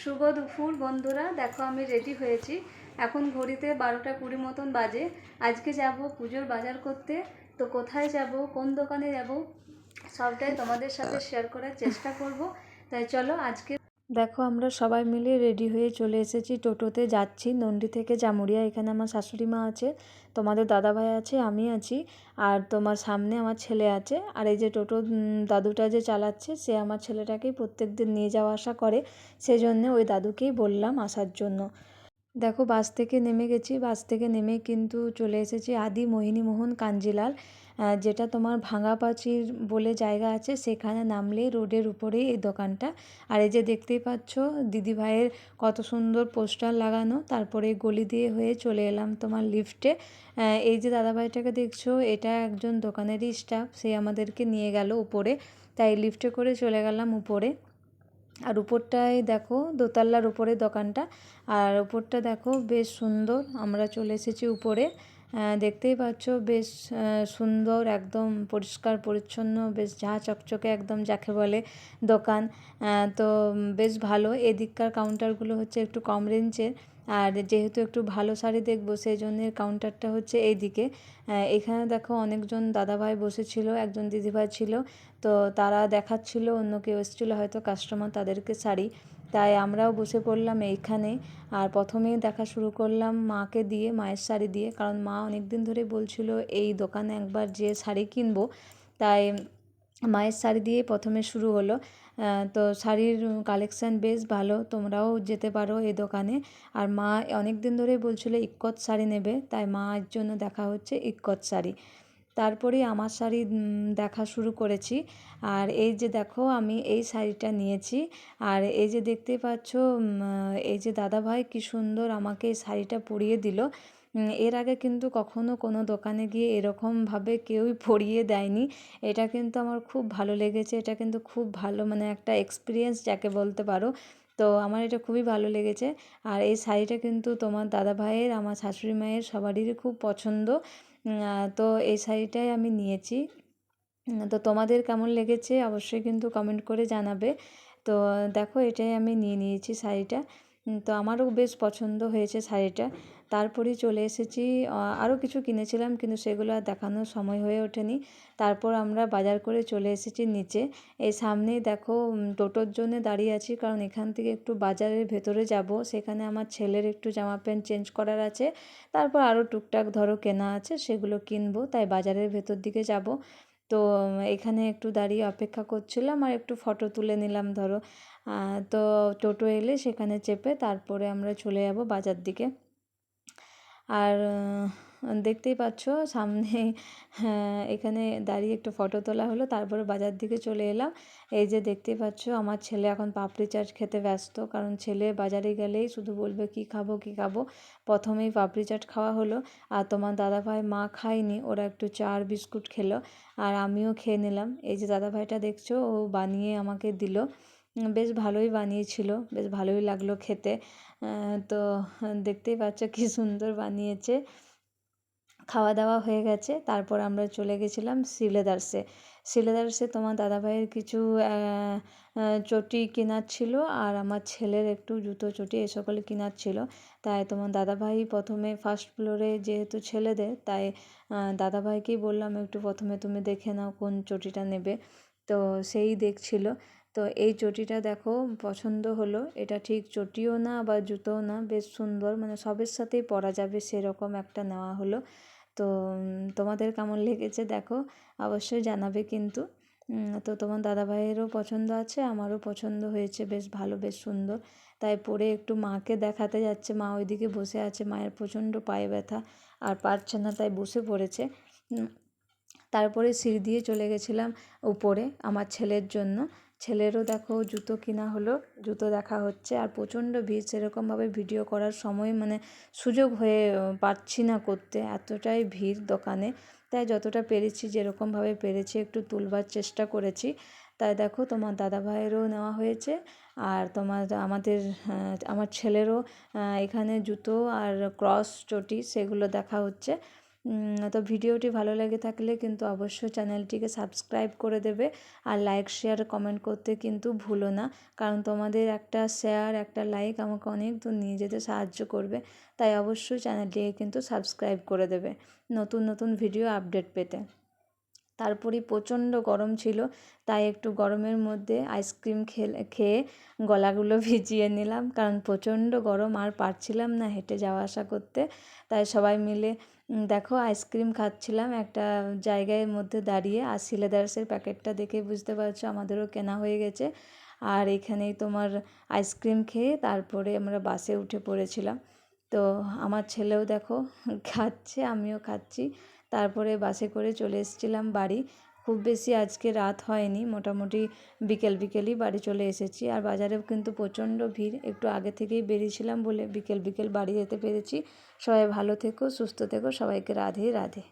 শুভ দুপুর বন্ধুরা, দেখো আমি রেডি হয়েছি। এখন ঘড়িতে বারোটা কুড়ি মতন বাজে। আজকে যাব পুজোর বাজার করতে। তো কোথায় যাব, কোন দোকানে যাব, সবটাই তোমাদের সাথে শেয়ার করার চেষ্টা করব। তাই চলো আজকে দেখো, আমরা সবাই মিলে রেডি হয়ে চলে এসেছি টোটোতে যাচ্ছি। নন্দি থেকে জামুরিয়া, এখানে আমার শাশুড়ি মা আছে, তোমাদের দাদাভাই আছে, আমি আছি, আর তোমার সামনে আমার ছেলে আছে। আর এই যে টোটো দাদুটা যে চালাচ্ছে, সে আমার ছেলেটাকেই প্রত্যেক দিন নিয়ে যাওয়া আসা করে। সেজন্য ওই দাদুকেই বললাম আসার জন্য। দেখো বাস থেকে নেমে গেছি। বাস থেকে নেমে কিন্তু চলে এসেছি আদি মোহিনী মোহন কাঞ্জিলাল যেটা তোমার ভাঙা পাঁচির বলে জায়গা আছে, সেখানে নামলেই রোডের উপরেই এই দোকানটা। আর এই যে দেখতেই পাচ্ছ, দিদিভাইয়ের কত সুন্দর পোস্টার লাগানো, তারপরে গলি দিয়ে হয়ে চলে এলাম তোমার লিফটে। এই যে দাদাভাইটাকে দেখছ, এটা একজন দোকানেরই স্টাফ সে আমাদেরকে নিয়ে গেল উপরে। তাই লিফটে করে চলে গেলাম উপরে। আর উপরটায় দেখো দোতলার উপরে দোকানটা, আর উপরটা দেখো বেশ সুন্দর, আমরা চলে এসেছি উপরে। দেখতেই পাচ্ছ বেশ সুন্দর, একদম পরিষ্কার, পরিচ্ছন্ন, বেশ ঝাঁ চকচকে একদম যাকে বলে দোকান। তো বেশ ভালো, এদিককার কাউন্টারগুলো হচ্ছে একটু কম রেঞ্জের আর যেহেতু একটু ভালো শাড়ি দেখব সেই জন্য কাউন্টারটা হচ্ছে এইদিকে। এখানে দেখো অনেকজন দাদাভাই বসেছিল, একজন দিদিভাই ছিল। তো তারা দেখাচ্ছিল, অন্য কেউ এসেছিল, হয়তো কাস্টমার তাদেরকে শাড়ি। তাই আমরাও বসে পড়লাম এইখানে। আর প্রথমেই দেখা শুরু করলাম মাকে দিয়ে, মায়ের শাড়ি দিয়ে। কারণ মা অনেক দিন ধরে বলছিল, এই দোকানে একবার যে শাড়ি কিনবো। তাই মায়ের শাড়ি দিয়ে প্রথমে শুরু হলো। তো শাড়ির কালেকশান বেশ ভালো, তোমরাও যেতে পারো এই দোকানে। আর মা অনেক দিন ধরেই বলছিল, ইক্কত শাড়ি নেবে। তাই মায়ের জন্য দেখা হচ্ছে ইক্কত শাড়ি। তারপরেই আমার শাড়ি দেখা শুরু করেছি। আর এই যে দেখো, আমি এই শাড়িটা নিয়েছি। আর এই যে দেখতেই পাচ্ছ এই যে দাদাভাই কি সুন্দর আমাকে এই শাড়িটা পরিয়ে দিল। এর আগে কিন্তু কখনো কোনো দোকানে গিয়ে এরকমভাবে কেউই পরিয়ে দেয়নি। এটা কিন্তু আমার খুব ভালো লেগেছে। এটা কিন্তু খুব ভালো মানে একটা এক্সপিরিয়েন্স যাকে বলতে পারো। তো আমার এটা খুবই ভালো লেগেছে। আর এই শাড়িটা কিন্তু তোমার দাদা ভাইয়ের আমার শাশুড়ি মায়ের সবারই খুব পছন্দ। তো এই শাড়িটাই আমি নিয়েছি। তো তোমাদের কেমন লেগেছে অবশ্যই কিন্তু কমেন্ট করে জানাবে। তো দেখো এটাই আমি নিয়ে নিয়েছি শাড়িটা। তো আমারও বেশ পছন্দ হয়েছে শাড়িটা। তারপরেই চলে এসেছি আরও কিছু কিনেছিলাম কিন্তু সেগুলো আর দেখানোর সময় হয়ে ওঠেনি। তারপর আমরা বাজার করে চলে এসেছি নিচে। এই সামনেই দেখো টোটোর জন্য দাঁড়িয়ে আছি কারণ এখান থেকে একটু বাজারের ভেতরে যাব। সেখানে আমার ছেলের একটু জামা প্যান্ট চেঞ্জ করার আছে। তারপর আরও টুকটাক ধরো কেনা আছে, সেগুলো কিনবো। তাই বাজারের ভেতর দিকে যাব। তো এখানে একটু দাঁড়িয়ে অপেক্ষা করছিলাম আর একটু ফটো তুলে নিলাম, ধরো। তো টোটো এলে সেখানে চেপে তারপরে আমরা চলে যাব বাজার দিকে। আর দেখতেই পাচ্ছ সামনে হ্যাঁ, এখানে দাঁড়িয়ে একটু ফটো তোলা হলো তারপরে বাজার দিকে চলে এলাম। এই যে দেখতেই পাচ্ছ আমার ছেলে এখন পাপড়ি চাট খেতে ব্যস্ত কারণ ছেলে বাজারে গেলেই শুধু বলবে কি খাব কি খাব? প্রথমেই পাপড়ি চাট খাওয়া হলো আর তোমার দাদাভাই মা খায়নি ওরা একটু চা আর বিস্কুট খেলো আর আমিও খেয়ে নিলাম। এই যে দাদাভাইটা দেখছ ও বানিয়ে আমাকে দিল। বেশ ভালোই বানিয়েছিল বেশ ভালোই লাগল খেতে। তো দেখতেই পাচ্ছ কি সুন্দর বানিয়েছে। খাওয়া দাওয়া হয়ে গেছে। তারপর আমরা চলে গেছিলাম সিলেদার্সে সিলেদার্সে তোমার দাদাভাইয়ের কিছু চটি কেনার ছিল আর আমার ছেলের একটু জুতো চটি এ সকল কেনার ছিল। তাই তোমার দাদাভাই প্রথমে ফার্স্ট ফ্লোরে যেহেতু ছেলেদের তাই দাদাভাইকেই বললাম একটু প্রথমে তুমি দেখে নাও কোন চটিটা নেবে। তো সেই দেখছিল। তো এই চটিটা দেখো পছন্দ হলো। এটা ঠিক চটিও না বা জুতোও না, বেশ সুন্দর। মানে সবের সাথেই পরা যাবে সেরকম একটা নেওয়া হলো। তো তোমাদের কেমন লেগেছে দেখো, অবশ্যই জানাবে কিন্তু। তো তোমার দাদাভাইয়েরও পছন্দ আছে, আমারও পছন্দ হয়েছে, বেশ ভালো, বেশ সুন্দর। তাই পরে একটু মাকে দেখাতে যাচ্ছে, মা ওইদিকে বসে আছে, মায়ের প্রচণ্ড পায়ে ব্যথা, আর পারছে না, তাই বসে পড়েছে। তারপরে সিঁড়ি দিয়ে চলে গেছিলাম উপরে, আমার ছেলের জন্য। ছেলেরও দেখো জুতো কিনা হলো, জুতো দেখা হচ্ছে। আর প্রচণ্ড ভিড়, সেরকমভাবে ভিডিও করার সময় মানে সুযোগ হয়ে পারছি না করতে। এতটাই ভিড় দোকানে। তাই যতটা পেরেছি, যেরকমভাবে পেরেছি, একটু তুলবার চেষ্টা করেছি। তাই দেখো, তোমার দাদা ভাইয়েরও নেওয়া হয়েছে। আর তোমার আমাদের আমার ছেলেরও এখানে জুতো আর ক্রস চটি, সেগুলো দেখা হচ্ছে। তো ভিডিওটি ভালো লেগে থাকলে কিন্তু অবশ্যই চ্যানেলটিকে সাবস্ক্রাইব করে দেবে আর লাইক, শেয়ার, কমেন্ট করতে কিন্তু ভুলো না। কারণ তোমাদের একটা শেয়ার, একটা লাইক আমাকে অনেক দূর নিয়ে যেতে সাহায্য করবে। তাই অবশ্যই চ্যানেলটিকে কিন্তু সাবস্ক্রাইব করে দেবে। নতুন নতুন ভিডিও আপডেট পেতে। তারপরে প্রচণ্ড গরম ছিল, তাই একটু গরমের মধ্যে আইসক্রিম খেয়ে গলাগুলো ভিজিয়ে নিলাম। কারণ প্রচণ্ড গরম আর পারছিলাম না হেঁটে যাওয়া আসা করতে। তাই সবাই মিলে দেখো আইসক্রিম খাচ্ছিলাম একটা জায়গার মধ্যে দাঁড়িয়ে। আর সিলেদার্সের প্যাকেটটা দেখে বুঝতে পারছ আমাদেরও কেনা হয়ে গেছে। আর এখানেই তোমার আইসক্রিম খেয়ে তারপরে আমরা বাসে উঠে পড়েছিলাম। তো আমার ছেলেও দেখো খাচ্ছে, আমিও খাচ্ছি। তারপরে বাসে করে চলে এসেছিলাম বাড়ি। খুব বেশি আজকে রাত হয়নি, মোটামুটি বিকেল বিকেলই বাড়ি চলে এসেছি। আর বাজারেও কিন্তু প্রচণ্ড ভিড়, একটু আগে থেকেই বেরিয়েছিলাম বলে বিকেল বিকেল বাড়ি যেতে পেরেছি। সবাই ভালো থেকো, সুস্থ থেকো, সবাইকে রাধে রাধে।